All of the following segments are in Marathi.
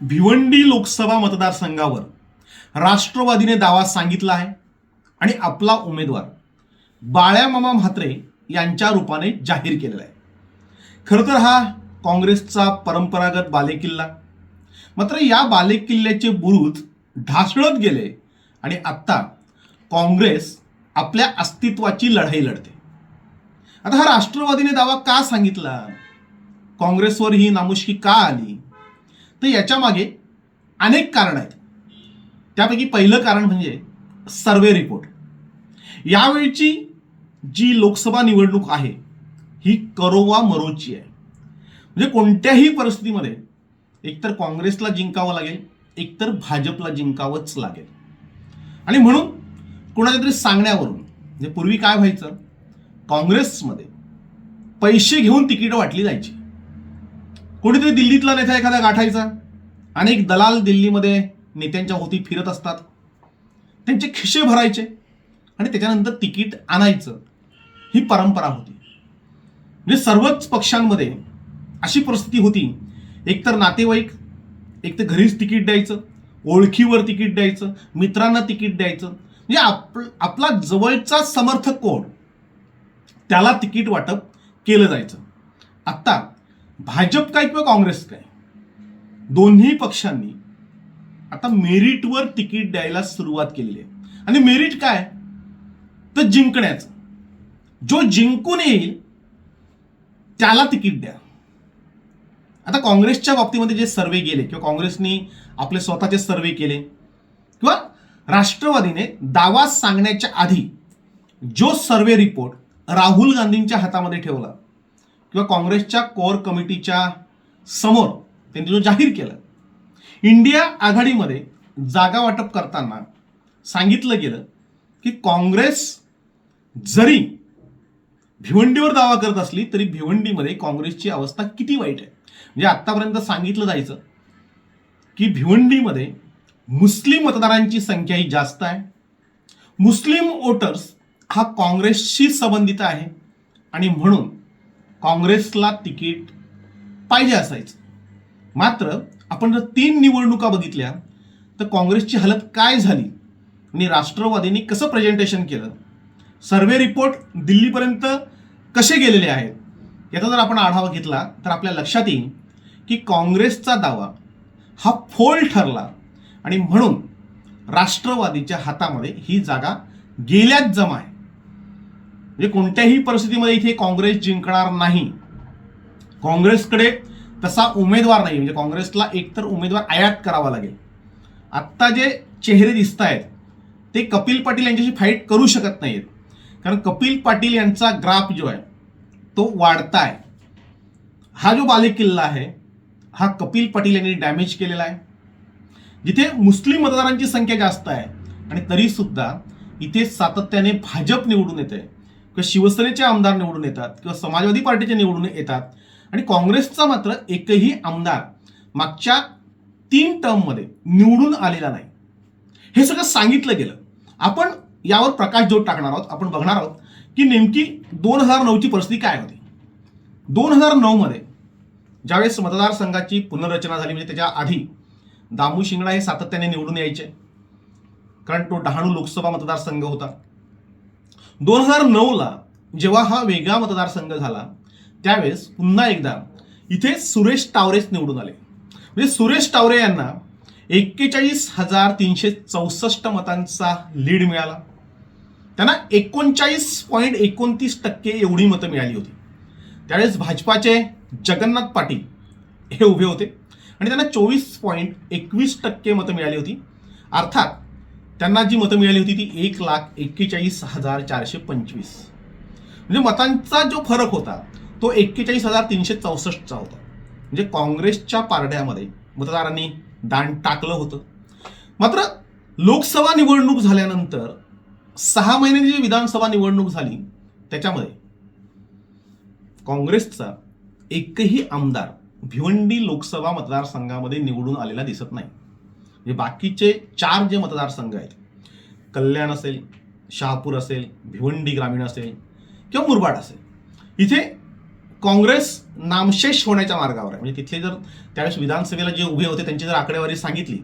भिवंडी लोकसभा मतदारसंघावर राष्ट्रवादीने दावा सांगितला आहे आणि आपला उमेदवार बाळ्यामामा म्हात्रे यांच्या रूपाने जाहीर केलेला आहे. खरं तर हा काँग्रेसचा परंपरागत बालेकिल्ला. मात्र या बालेकिल्ल्याचे बुरुज ढासळत गेले आणि आत्ता काँग्रेस आपल्या अस्तित्वाची लढाई लढते. आता हा राष्ट्रवादीने दावा का सांगितला? काँग्रेसवर ही नामुष्की का आली? तर याच्या मागे अनेक कारण आहेत. त्यापैकी पहिलं कारण म्हणजे सर्वे रिपोर्ट. यावेळची जी लोकसभा निवडणूक आहे ही करोवा मरोची आहे. म्हणजे कोणत्याही परिस्थितीमध्ये एकतर काँग्रेसला जिंकावं लागेल एकतर भाजपला जिंकावंच लागेल. आणि म्हणून कोणाच्या तरी सांगण्यावरून म्हणजे पूर्वी काय व्हायचं? काँग्रेसमध्ये पैसे घेऊन तिकीटं वाटली जायची. कोणीतरी दिल्लीतला नेता एखादा गाठायचा अनेक दलाल दिल्लीमध्ये नेत्यांच्या होती फिरत असतात. त्यांचे खिशे भरायचे आणि त्याच्यानंतर तिकीट आणायचं. ही परंपरा होती. म्हणजे सर्वच पक्षांमध्ये अशी परिस्थिती होती. एकतर नातेवाईक एक तर घरीच तिकीट द्यायचं ओळखीवर तिकीट द्यायचं मित्रांना तिकीट द्यायचं. म्हणजे आप आपला जवळचा समर्थक कोण? त्याला तिकीट वाटप केलं जायचं. आत्ता भाजप काय किंवा काँग्रेस काय? दोन्ही पक्षांनी आता मेरिटवर तिकीट द्यायला सुरुवात केलेली आहे. आणि मेरिट काय? तर जिंकण्याचं. जो जिंकून येईल त्याला तिकीट द्या. आता काँग्रेसच्या बाबतीमध्ये जे सर्वे गेले किंवा काँग्रेसनी आपले स्वतःचे सर्वे केले किंवा राष्ट्रवादीने दावा सांगण्याच्या आधी जो सर्वे रिपोर्ट राहुल गांधींच्या हातामध्ये ठेवला किंवा काँग्रेसच्या कोर कमिटीच्या समोर त्यांनी जो जाहीर केला इंडिया आघाडीमध्ये जागा वाटप करताना सांगितलं गेलं की काँग्रेस जरी भिवंडीवर दावा करत असली तरी भिवंडीमध्ये काँग्रेसची अवस्था किती वाईट आहे? म्हणजे आत्तापर्यंत सांगितलं जायचं की भिवंडीमध्ये मुस्लिम मतदारांची संख्या ही जास्त आहे. मुस्लिम वोटर्स हा काँग्रेसशी संबंधित आहे आणि म्हणून काँग्रेसला तिकीट पाहिजे असायचं. मात्र आपण जर तीन निवडणुका बघितल्या तर काँग्रेसची हालत काय झाली? आणि राष्ट्रवादीने कसं प्रेझेंटेशन केलं? सर्वे रिपोर्ट दिल्लीपर्यंत कसे गेलेले आहेत? याचा जर आपण आढावा घेतला तर आपल्या लक्षात येईल की काँग्रेसचा दावा हा फोल ठरला. आणि म्हणून राष्ट्रवादीच्या हातामध्ये ही जागा गेल्याच जमा आहे. म्हणजे कोणत्याही परिस्थितीमध्ये इथे काँग्रेस जिंकणार नाही. काँग्रेसकडे तसा उमेदवार नाही म्हणजे काँग्रेसला एकतर उमेदवार आयात करावा लागेल. आत्ता जे चेहरे दिसत आहेत ते कपिल पाटील यांच्याशी फाईट करू शकत नाहीत. कारण कपिल पाटील यांचा ग्राफ जो आहे तो वाढताय. हा जो बालेकिल्ला आहे हा कपिल पाटील यांनी डॅमेज केलेला आहे. जिथे मुस्लिम मतदारांची संख्या जास्त आहे आणि तरीसुद्धा इथे सातत्याने भाजप निवडून येते किंवा शिवसेनेचे आमदार निवडून येतात किंवा समाजवादी पार्टीचे निवडून येतात आणि काँग्रेसचा मात्र एकही आमदार मागच्या तीन टर्ममध्ये निवडून आलेला नाही. हे सगळं सांगितलं गेलं. आपण यावर प्रकाश जोड टाकणार आहोत. आपण बघणार आहोत की नेमकी दोन हजार नऊची परिस्थिती काय होती. दोन हजार नऊमध्ये ज्यावेळेस मतदारसंघाची पुनर्रचना झाली म्हणजे त्याच्या आधी दामू शिंगडा हे सातत्याने निवडून यायचे. कारण तो डहाणू लोकसभा मतदारसंघ होता. दोन हजार नऊला जेव्हा हा वेगळा मतदारसंघ झाला त्यावेळेस पुन्हा एकदा इथे सुरेश टावरेच निवडून आले. म्हणजे सुरेश टावरे यांना एक्केचाळीस हजार तीनशे चौसष्ट मतांचा लीड मिळाला. त्यांना एकोणचाळीस पॉईंट एकोणतीस टक्के एवढी मतं मिळाली होती. त्यावेळेस भाजपाचे जगन्नाथ पाटील हे उभे होते. आणि त्यांना चोवीस पॉईंट एकवीस टक्के मतं मिळाली होती. अर्थात त्यांना जी मतं मिळाली होती ती एक लाख एक्केचाळीस हजार चारशे पंचवीस. म्हणजे मतांचा जो फरक होता तो एक्केचाळीस हजार तीनशे चौसष्टचा होता. म्हणजे काँग्रेसच्या पारड्यामध्ये मतदारांनी दान टाकलं होतं. मात्र लोकसभा निवडणूक झाल्यानंतर सहा महिन्यांची जी विधानसभा निवडणूक झाली त्याच्यामध्ये काँग्रेसचा एकही आमदार भिवंडी लोकसभा मतदारसंघामध्ये निवडून आलेला दिसत नाही. म्हणजे बाकीचे चार जे मतदारसंघ आहेत कल्याण असेल शहापूर असेल भिवंडी ग्रामीण असेल किंवा मुरबाड असेल इथे काँग्रेस नामशेष होण्याच्या मार्गावर आहे. म्हणजे तिथले जर त्यावेळेस विधानसभेला जे उभे होते त्यांची जर आकडेवारी सांगितली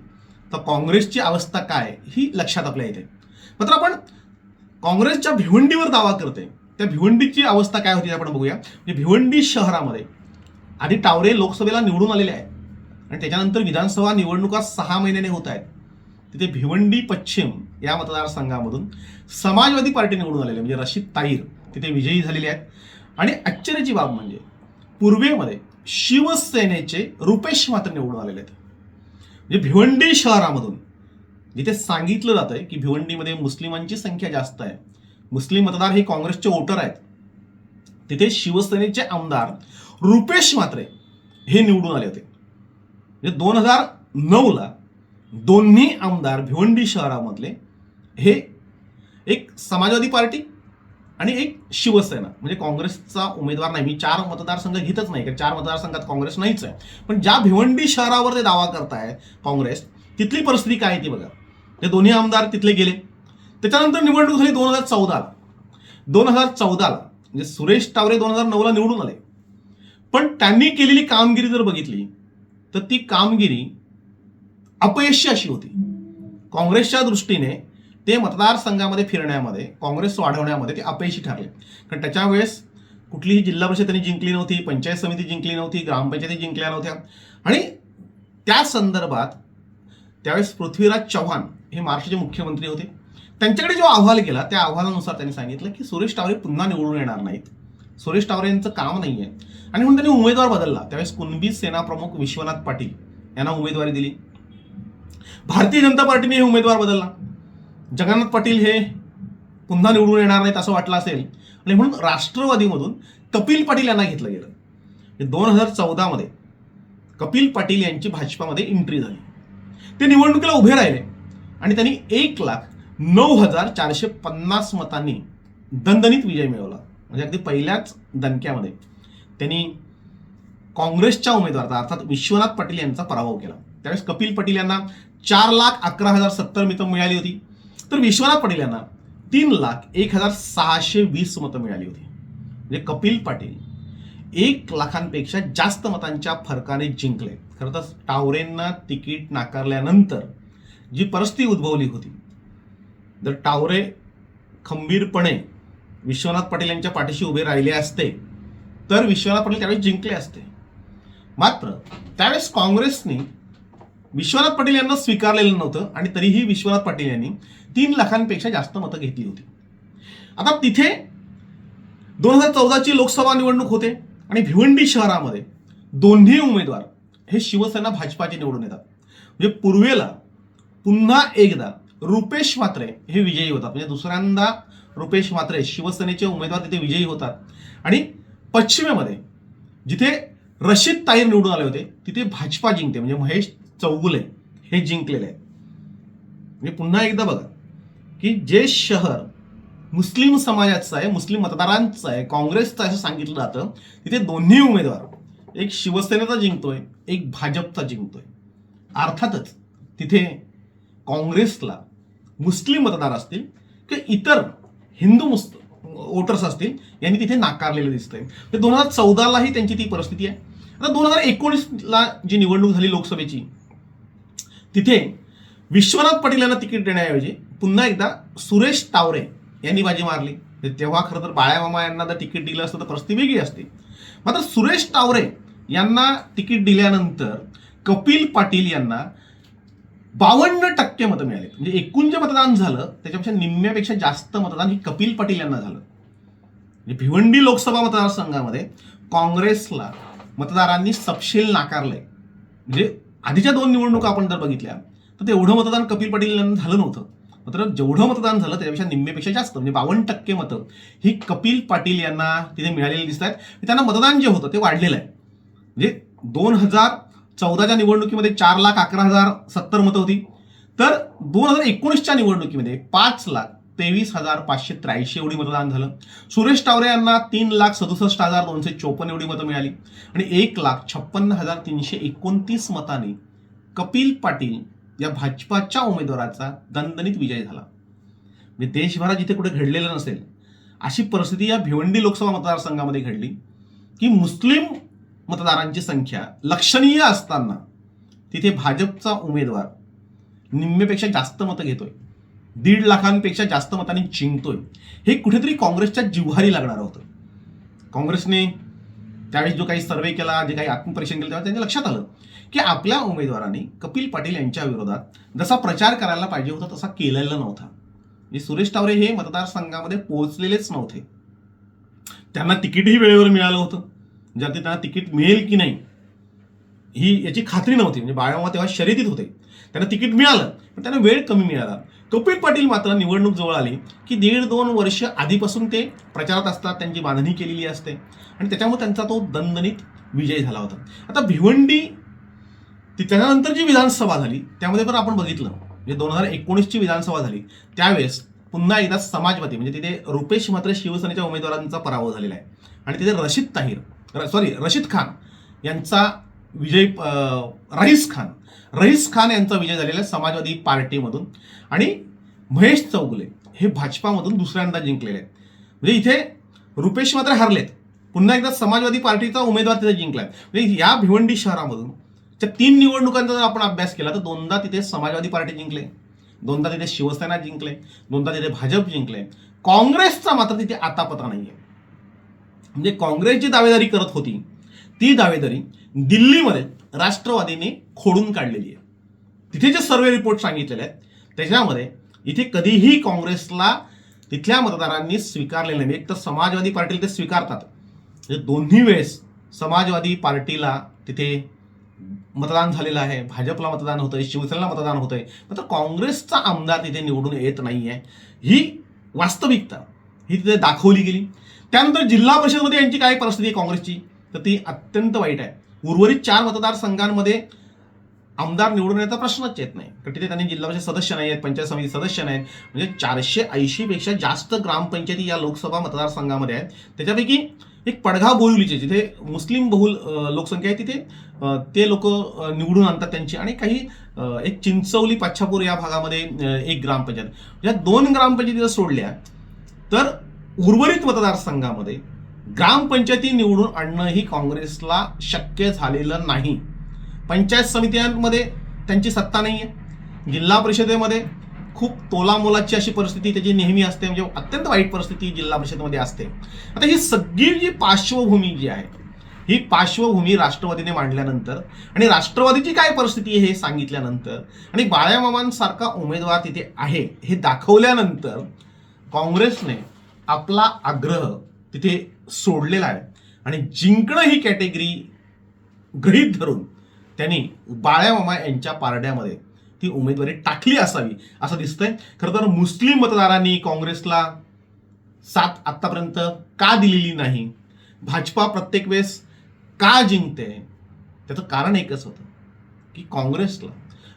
तर काँग्रेसची अवस्था काय ही लक्षात आपल्या येते मात्र आपण काँग्रेसच्या भिवंडीवर दावा करते त्या भिवंडीची अवस्था काय होती आपण बघूया. म्हणजे भिवंडी शहरामध्ये आधी टावरे लोकसभेला निवडून आलेले आहेत. आणि त्याच्यानंतर विधानसभा निवडणुका सहा महिन्याने होत आहेत. तिथे भिवंडी पश्चिम या मतदारसंघामधून समाजवादी पार्टी निवडून आलेली आहे म्हणजे रशीद ताईर तिथे विजयी झालेले आहेत. आणि आश्चर्याची बाब म्हणजे पूर्वेमध्ये शिवसेनेचे रुपेश मात्र निवडून आलेले आहेत. म्हणजे भिवंडी शहरामधून जिथे सांगितलं जातं आहे की भिवंडीमध्ये मुस्लिमांची संख्या जास्त आहे. मुस्लिम मतदार हे काँग्रेसचे वोटर आहेत. तिथे शिवसेनेचे आमदार रुपेश मात्रे हे निवडून आले होते. म्हणजे दोन हजार नऊला दोन्ही आमदार भिवंडी शहरामधले हे एक समाजवादी पार्टी आणि एक शिवसेना म्हणजे काँग्रेसचा उमेदवार नाही. मी चार मतदारसंघ घेतच नाही कारण चार मतदारसंघात काँग्रेस नाहीच आहे. पण ज्या भिवंडी शहरावर ते दावा करताय काँग्रेस तिथली परिस्थिती काय आहे ती बघा. ते दोन्ही आमदार तिथले गेले. त्याच्यानंतर निवडणूक झाली दोन हजार चौदाला दोन हजार चौदाला म्हणजे सुरेश टावरे दोन हजार नऊला निवडून आले. पण त्यांनी केलेली कामगिरी जर बघितली तर ती कामगिरी अपयशी अशी होती. काँग्रेसच्या दृष्टीने ते मतदारसंघामध्ये फिरण्यामध्ये काँग्रेस वाढवण्यामध्ये ते अपयशी ठरले. कारण त्याच्या वेळेस कुठलीही जिल्हा परिषद त्यांनी जिंकली नव्हती पंचायत समिती जिंकली नव्हती ग्रामपंचायती जिंकल्या नव्हत्या. आणि त्या संदर्भात त्यावेळेस पृथ्वीराज चव्हाण हे महाराष्ट्राचे मुख्यमंत्री होते. त्यांच्याकडे जो अहवाल गेला त्या अहवालानुसार त्यांनी सांगितलं की सुरेश टावरे पुन्हा निवडून येणार नाहीत. सुरेश टावरे यांचं काम नाही आहे आणि म्हणून त्यांनी उमेदवार बदलला. त्यावेळेस कुणबी सेनाप्रमुख विश्वनाथ पाटील यांना उमेदवारी दिली. भारतीय जनता पार्टीने हे उमेदवार बदलला. जगन्नाथ पाटील हे पुन्हा निवडून येणार नाहीत असं वाटलं असेल. आणि म्हणून राष्ट्रवादीमधून कपिल पाटील यांना घेतलं गेलं. दोन हजार चौदामध्ये कपिल पाटील यांची भाजपामध्ये एंट्री झाली. ते निवडणुकीला उभे राहिले. आणि त्यांनी एक लाख नऊ हजार चारशे पन्नास मतांनी दणदणीत विजय मिळवला. म्हणजे अगदी पहिल्याच दणक्यामध्ये त्यांनी काँग्रेसच्या उमेदवाराचा अर्थात विश्वनाथ पाटील यांचा पराभव केला. त्यावेळेस कपिल पाटील यांना चार लाख अकरा हजार सत्तर मतं मिळाली होती. तर विश्वनाथ पाटील यांना तीन लाख एक हजार सहाशे वीस मतं मिळाली होती. म्हणजे कपिल पाटील एक लाखांपेक्षा जास्त मतांच्या फरकाने जिंकले. खरं तर टावरेंना तिकीट नाकारल्यानंतर जी परिस्थिती उद्भवली होती जर टावरे खंबीरपणे विश्वनाथ पाटील यांच्या पाठीशी उभे राहिले असते तर विश्वनाथ पाटील त्यावेळेस जिंकले असते. मात्र त्यावेळेस काँग्रेसने विश्वनाथ पाटील यांना स्वीकारलेलं नव्हतं आणि तरीही विश्वनाथ पाटील यांनी तीन लाखांपेक्षा जास्त मतं घेतली होती. आता तिथे दोन हजार चौदाची लोकसभा निवडणूक होते आणि भिवंडी शहरामध्ये दोन्ही उमेदवार हे शिवसेना भाजपाचे निवडून येतात. म्हणजे पूर्वेला पुन्हा एकदा रुपेश म्हात्रे हे विजयी होतात. म्हणजे दुसऱ्यांदा रुपेश म्हात्रे शिवसेनेचे उमेदवार तिथे विजयी होतात. आणि पश्चिमेमध्ये जिथे रशीद ताईर निवडून आले होते तिथे भाजपा जिंकते. म्हणजे महेश चौगुले हे जिंकलेले आहेत. म्हणजे पुन्हा एकदा बघा की जे शहर मुस्लिम समाजाचं आहे मुस्लिम मतदारांचं आहे काँग्रेसचं असं सांगितलं जातं तिथे दोन्ही उमेदवार एक शिवसेनेचा जिंकतोय एक भाजपचा जिंकतोय. अर्थातच तिथे काँग्रेसला मुस्लिम मतदार असतील की इतर हिंदू मुस्त वोटर्स असतील यांनी तिथे नाकारलेलं दिसतंय. तर दोन हजार चौदालाही त्यांची ती परिस्थिती आहे. आता दोन हजार एकोणीसला जी निवडणूक झाली लोकसभेची तिथे विश्वनाथ पाटील यांना तिकीट देण्याऐवजी पुन्हा एकदा सुरेश तावरे यांनी बाजी मारली. तेव्हा खरं तर बाळ्यामामा यांना जर तिकीट दिलं असतं तर परिस्थिती वेगळी असते. मात्र सुरेश तावरे यांना तिकीट दिल्यानंतर कपिल पाटील यांना बावन्न टक्के मतं मिळाले. म्हणजे एकूण जे मतदान झालं त्याच्यापेक्षा निम्म्यापेक्षा जास्त मतदान ही कपिल पाटील यांना झालं. म्हणजे भिवंडी लोकसभा मतदारसंघामध्ये काँग्रेसला मतदारांनी सपशेल नाकारलंय. म्हणजे आधीच्या दोन निवडणुका आपण जर बघितल्या तर तेवढं मतदान कपिल पाटील यांना झालं नव्हतं. मात्र जेवढं मतदान झालं त्याच्यापेक्षा निम्मेपेक्षा जास्त म्हणजे बावन्न टक्के मतं ही कपिल पाटील यांना तिथे मिळालेली दिसत आहेत त्यांना मतदान जे होतं ते वाढलेलं आहे. म्हणजे दोन हजार चौदाच्या निवडणुकीमध्ये चार लाख अकरा हजार सत्तर मतं होती. तर दोन हजार एकोणीसच्या निवडणुकीमध्ये पाच लाख तेवीस हजार पाचशे त्र्याऐंशी एवढी मतदान झालं. सुरेश टावरे यांना तीन लाख सदुसष्ट हजार दोनशे चोपन्न एवढी मतं मिळाली. आणि एक लाख छप्पन्न हजार तीनशे एकोणतीस मताने कपिल पाटील या भाजपाच्या उमेदवाराचा दणदणीत विजय झाला. म्हणजे देशभरात जिथे कुठे घडलेलं नसेल अशी परिस्थिती या भिवंडी लोकसभा मतदारसंघामध्ये घडली की मुस्लिम मतदारांची संख्या. लक्षणीय असताना तिथे भाजपचा उमेदवार निम्मेपेक्षा जास्त मतं घेतोय. दीड लाखांपेक्षा जास्त मतांनी जिंकतोय. हे कुठेतरी काँग्रेसच्या जिव्हारी लागणार होतं. काँग्रेसने त्यावेळी जो काही सर्वे केला जे काही आत्मपरीक्षण केलं तेव्हा त्यांच्या लक्षात आलं की आपल्या उमेदवाराने कपिल पाटील यांच्या विरोधात जसा प्रचार करायला पाहिजे होता तसा केलेला नव्हता. म्हणजे सुरेश टावरे हे मतदारसंघामध्ये पोहोचलेलेच नव्हते. त्यांना तिकीटही वेळेवर मिळालं होतं. म्हणजे त्यांना तिकीट मिळेल की नाही ही याची खात्री नव्हती. म्हणजे बाळामा तेव्हा शर्यतीत होते. त्यांना तिकीट मिळालं पण त्यांना वेळ कमी मिळाला. कपिल पाटील मात्र निवडणूक जवळ आली की दीड दोन वर्ष आधीपासून ते प्रचारात असतात त्यांची बांधणी केलेली असते. आणि त्याच्यामुळे त्यांचा तो दणदणीत विजय झाला होता. आता भिवंडी ती त्याच्यानंतर जी विधानसभा झाली. त्यामध्ये पण आपण बघितलं. म्हणजे दोन हजार एकोणीसची विधानसभा झाली. त्यावेळेस पुन्हा एकदा समाजवादी म्हणजे तिथे रुपेश मात्र शिवसेनेच्या उमेदवारांचा पराभव झालेला आहे. आणि तिथे रशीद ताहीर. सॉरी रशीद खान यांचा विजय रईस खान. रईस खान यांचा विजय झालेला आहे समाजवादी पार्टीमधून. आणि महेश चौगुले हे भाजपामधून दुसऱ्यांदा जिंकलेले आहेत. म्हणजे इथे रुपेश मात्र हरलेत. पुन्हा एकदा समाजवादी पार्टीचा उमेदवार तिथे जिंकलाय. म्हणजे या भिवंडी शहरामधून त्या तीन निवडणुकांचा जर आपण अभ्यास केला तर दोनदा तिथे समाजवादी पार्टी जिंकले. दोनदा तिथे शिवसेना जिंकले. दोनदा तिथे भाजप जिंकले. काँग्रेसचा मात्र तिथे आतापता आहे म्हणजे काँग्रेस जी दावेदारी करत होती ती दावेदारी दिल्लीमध्ये राष्ट्रवादीने खोडून काढलेली आहे. तिथे जे सर्वे रिपोर्ट सांगितलेले आहेत त्याच्यामध्ये इथे कधीही काँग्रेसला तिथल्या मतदारांनी स्वीकारलेलं नाही. एक तर समाजवादी पार्टीला ते स्वीकारतात. म्हणजे दोन्ही वेळेस समाजवादी पार्टीला तिथे मतदान झालेलं आहे. भाजपला मतदान होतंय शिवसेनेला मतदान होतंय. मात्र काँग्रेसचा आमदार तिथे निवडून येत नाही आहे ही वास्तविकता ही तिथे दाखवली गेली. त्यानंतर जिल्हा परिषदमध्ये यांची काय परिस्थिती आहे काँग्रेसची? तर ती अत्यंत वाईट आहे. उर्वरित चार मतदारसंघांमध्ये आमदार निवडून येण्याचा प्रश्नच येत नाही. कारण तिथे त्यांनी जिल्हा परिषद सदस्य नाही आहेत पंचायत समिती सदस्य नाहीत म्हणजे चारशे ऐंशीपेक्षा जास्त ग्रामपंचायती या लोकसभा मतदारसंघामध्ये आहेत. त्याच्यापैकी एक पडघा बोरिवलीचे जिथे मुस्लिम बहुल लोकसंख्या आहे तिथे ते लोक निवडून आणतात त्यांची. आणि काही एक चिंचवली पाच्छापूर या भागामध्ये एक ग्रामपंचायत. या दोन ग्रामपंचायती जर सोडल्या तर उर्वरित मतदारसंघामध्ये ग्रामपंचायती निवडून आणणं ही काँग्रेसला शक्य झालेलं नाही. पंचायत समित्यांमध्ये त्यांची सत्ता नाही आहे जिल्हा परिषदेमध्ये खूप तोलामोलाची अशी परिस्थिती त्याची नेहमी असते म्हणजे अत्यंत वाईट परिस्थिती जिल्हा परिषदेमध्ये असते. आता ही सगळी जी पार्श्वभूमी जी आहे ही पार्श्वभूमी राष्ट्रवादीने मांडल्यानंतर आणि राष्ट्रवादीची काय परिस्थिती आहे हे सांगितल्यानंतर आणि बाळ्यामामांसारखा उमेदवार तिथे आहे हे दाखवल्यानंतर काँग्रेसने आपला आग्रह तिथे सोडलेला आहे. आणि जिंकणं ही कॅटेगरी गृहीत धरून त्यांनी बाळ्यामामा यांच्या पारड्यामध्ये ती उमेदवारी टाकली असावी असं दिसतंय. खरं तर मुस्लिम मतदारांनी काँग्रेसला साथ आत्तापर्यंत का दिलेली नाही? भाजपा प्रत्येक वेळेस का जिंकते? त्याचं कारण एकच होतं की काँग्रेसला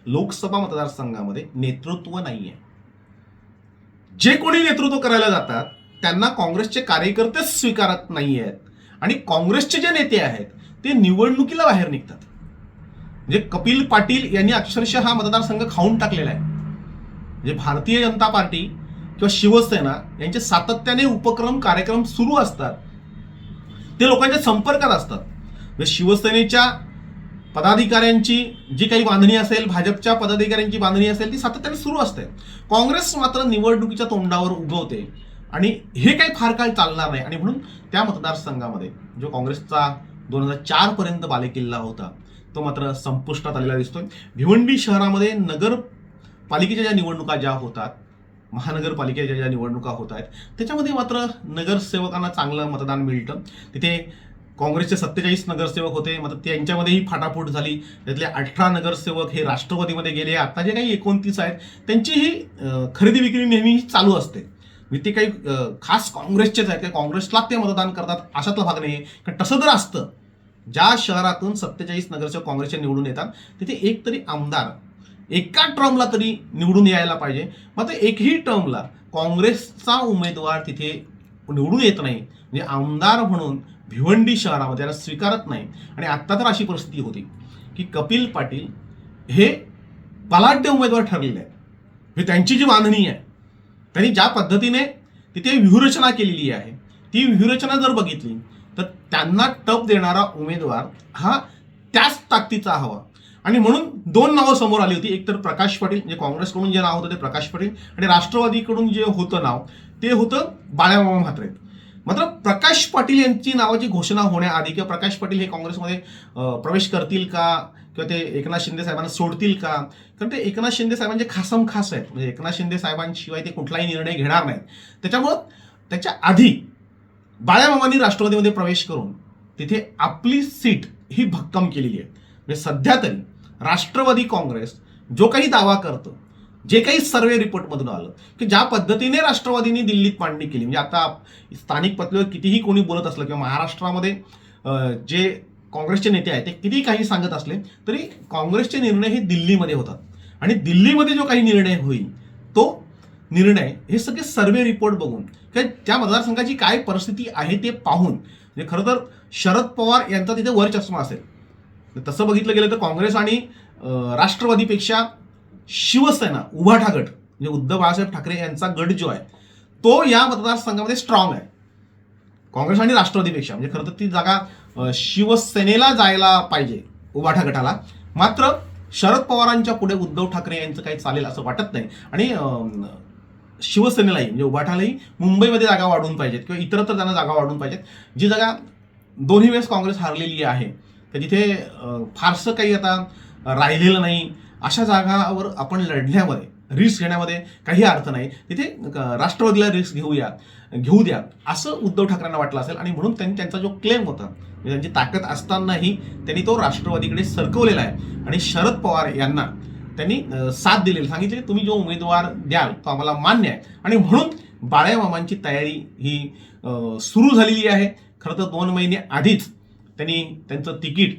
लोकसभा मतदारसंघामध्ये नेतृत्व नाही आहे जे कोणी नेतृत्व करायला जातात त्यांना काँग्रेसचे कार्यकर्तेच स्वीकारत नाही आहेत आणि काँग्रेसचे जे नेते आहेत ते निवडणुकीला बाहेर निघतात. म्हणजे कपिल पाटील यांनी अक्षरशः हा मतदारसंघ खाऊन टाकलेला आहे. म्हणजे भारतीय जनता पार्टी किंवा शिवसेना यांचे सातत्याने उपक्रम कार्यक्रम सुरू असतात. ते लोकांच्या संपर्कात असतात. म्हणजे शिवसेनेच्या पदाधिकाऱ्यांची जी काही बांधणी असेल भाजपच्या पदाधिकाऱ्यांची बांधणी असेल ती सातत्याने सुरू असते. काँग्रेस मात्र निवडणुकीच्या तोंडावर उगवते आणि हे काही फार काळ चालणार नाही. आणि म्हणून त्या मतदारसंघामध्ये जो काँग्रेसचा दोन हजार चार पर्यंत बालेकिल्ला होता तो मात्र संपुष्टात आलेला दिसतोय. भिवंडी शहरामध्ये नगर पालिकेच्या ज्या निवडणुका ज्या होतात महानगरपालिकेच्या ज्या निवडणुका होत आहेत त्याच्यामध्ये मात्र नगरसेवकांना चांगलं मतदान मिळतं. तिथे काँग्रेसचे सत्तेचाळीस नगरसेवक होते मात्र त्यांच्यामध्येही फाटाफूट झाली. त्यातले अठरा नगरसेवक हे राष्ट्रवादीमध्ये गेले. आता जे काही एकोणतीस आहेत त्यांचीही खरेदी विक्री नेहमी चालू असते. मी ते काही खास काँग्रेसचेच आहेत. काही काँग्रेसला ते मतदान करतात अशातला भाग नाही कारण तसं जर असतं ज्या शहरातून सत्तेचाळीस नगरसेवक काँग्रेसचे निवडून येतात तिथे एक तरी आमदार एका टर्मला तरी निवडून यायला पाहिजे. मात्र एकही टर्मला काँग्रेसचा उमेदवार तिथे निवडून येत नाही. म्हणजे आमदार म्हणून भिवंडी शहरामध्ये त्याला स्वीकारत नाही. आणि आत्ता तर अशी परिस्थिती होती की कपिल पाटील हे बलाढ्य उमेदवार ठरलेले आहेत. हे त्यांची जी बांधणी आहे. त्यांनी ज्या पद्धतीने तिथे व्यूहरचना केलेली आहे ती व्यूहरचना जर बघितली तर त्यांना टप देणारा उमेदवार हा त्याच ताकदीचा हवा. आणि म्हणून दोन नावं समोर आली होती. एक तर प्रकाश पाटील म्हणजे काँग्रेसकडून जे नाव होतं ते प्रकाश पाटील आणि राष्ट्रवादीकडून जे होतं नाव ते होतं बाळामामा म्हात्रे. मात्र प्रकाश पाटील यांची नावाची घोषणा होण्याआधी किंवा प्रकाश पाटील हे काँग्रेसमध्ये प्रवेश करतील का किंवा ते एकनाथ शिंदे साहेबांना सोडतील का? कारण ते एकनाथ शिंदे साहेबांचे खासम खास आहेत. म्हणजे एकनाथ शिंदे साहेबांशिवाय ते कुठलाही निर्णय घेणार नाहीत. त्याच्यामुळं त्याच्या आधी बाळ्यामामांनी राष्ट्रवादीमध्ये प्रवेश करून तिथे आपली सीट ही भक्कम केलेली आहे. म्हणजे सध्या तरी राष्ट्रवादी काँग्रेस जो काही दावा करतो जे काही सर्वे रिपोर्टमधून आलं की ज्या पद्धतीने राष्ट्रवादीने दिल्लीत मांडणी केली म्हणजे आता स्थानिक पातळीवर कितीही कोणी बोलत असलं किंवा महाराष्ट्रामध्ये जे काँग्रेसचे नेते आहेत ते किती काही सांगत असले तरी काँग्रेसचे निर्णय हे दिल्लीमध्ये होतात. आणि दिल्लीमध्ये जो काही निर्णय होईल तो निर्णय हे सगळे सर्वे रिपोर्ट बघून किंवा त्या मतदारसंघाची काय परिस्थिती आहे ते पाहून म्हणजे खरं तर शरद पवार यांचा तिथे वर चष्मा असेल. तसं बघितलं गेलं तर काँग्रेस आणि राष्ट्रवादीपेक्षा शिवसेना उभाठा गट म्हणजे उद्धव बाळासाहेब ठाकरे यांचा गट जो आहे तो या मतदारसंघामध्ये स्ट्रॉंग आहे. काँग्रेस आणि राष्ट्रवादीपेक्षा म्हणजे खरं तर ती जागा शिवसेनेला जायला पाहिजे उभाठा गटाला मात्र शरद पवारांच्या पुढे उद्धव ठाकरे यांचं काही चालेल असं वाटत नाही. आणि शिवसेनेलाही म्हणजे उभाठालाही मुंबईमध्ये जागा वाढवून पाहिजेत किंवा इतरत्र त्यांना जागा वाढवून पाहिजेत. जी जागा दोन्ही वेळेस काँग्रेस हारलेली आहे. तर तिथे फारसं काही आता राहिलेलं नाही. अशा जागावर आपण लढल्यामध्ये रिस्क घेण्यामध्ये काही अर्थ नाही. तिथे राष्ट्रवादीला रिस्क घेऊया घेऊ द्या असं उद्धव ठाकरेंना वाटलं असेल. आणि म्हणून त्यांनी त्यांचा जो क्लेम होता म्हणजे त्यांची ताकद असतानाही त्यांनी तो राष्ट्रवादीकडे सरकवलेला आहे. आणि शरद पवार यांना त्यांनी साथ दिलेली सांगितले तुम्ही जो उमेदवार द्याल तो आम्हाला मान्य आहे. आणि म्हणून बाळ्यामामांची तयारी ही सुरू झालेली आहे. खरं तर दोन महिने आधीच त्यांनी त्यांचं तिकीट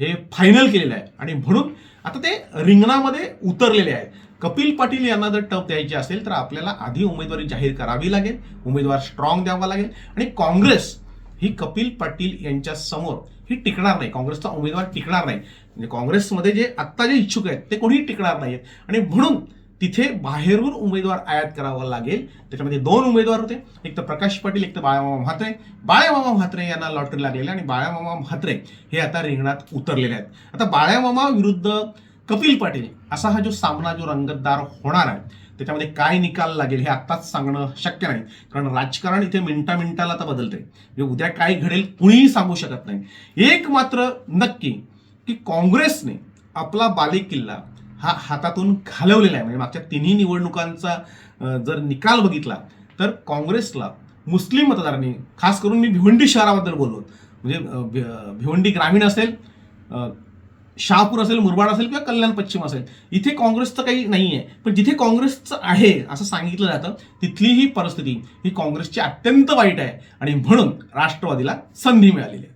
हे फायनल केलेलं आहे. आणि म्हणून आता ते रिंगणामध्ये उतरलेले आहेत. कपिल पाटील यांना जर टप द्यायची असेल तर आपल्याला आधी उमेदवारी जाहीर करावी लागेल उमेदवार स्ट्रॉंग द्यावा लागेल आणि काँग्रेस ही कपिल पाटील यांच्या समोर ही टिकणार नाही. काँग्रेसचा उमेदवार टिकणार नाही. म्हणजे काँग्रेसमध्ये जे आत्ता जे इच्छुक आहेत ते कोणीही टिकणार नाही आहेत आणि म्हणून तिथे बाहेरून उमेदवार आयात करावा लागेल. त्याच्यामध्ये दोन उमेदवार होते. एक तर प्रकाश पाटील एक तर बाळामामा म्हात्रे. बाळामामा म्हात्रे यांना लॉटरी लागलेली आणि बाळामामा म्हात्रे हे आता रिंगणात उतरलेले आहेत. आता बाळामामा विरुद्ध कपिल पाटील असा हा जो सामना जो रंगतदार होणार आहे त्याच्यामध्ये काय निकाल लागेल हे आत्ताच सांगणं शक्य नाही. कारण राजकारण इथे मिनटा मिनटाला तर बदलते म्हणजे उद्या काय घडेल कुणीही सांगू शकत नाही. एक मात्र नक्की की काँग्रेसने आपला बालेकिल्ला हा हातातून घालवलेला आहे. म्हणजे मागच्या तिन्ही निवडणुकांचा जर निकाल बघितला तर काँग्रेसला मुस्लिम मतदारांनी खास करून मी भिवंडी शहराबद्दल बोललो. म्हणजे भि- भिवंडी ग्रामीण असेल शहापूर असेल मुरबाड असेल किंवा कल्याण पश्चिम असेल इथे काँग्रेसचं काही नाही आहे पण जिथे काँग्रेसचं आहे असं सांगितलं जातं तिथली ही परिस्थिती ही काँग्रेसची अत्यंत वाईट आहे. आणि म्हणून राष्ट्रवादीला संधी मिळालेली आहे.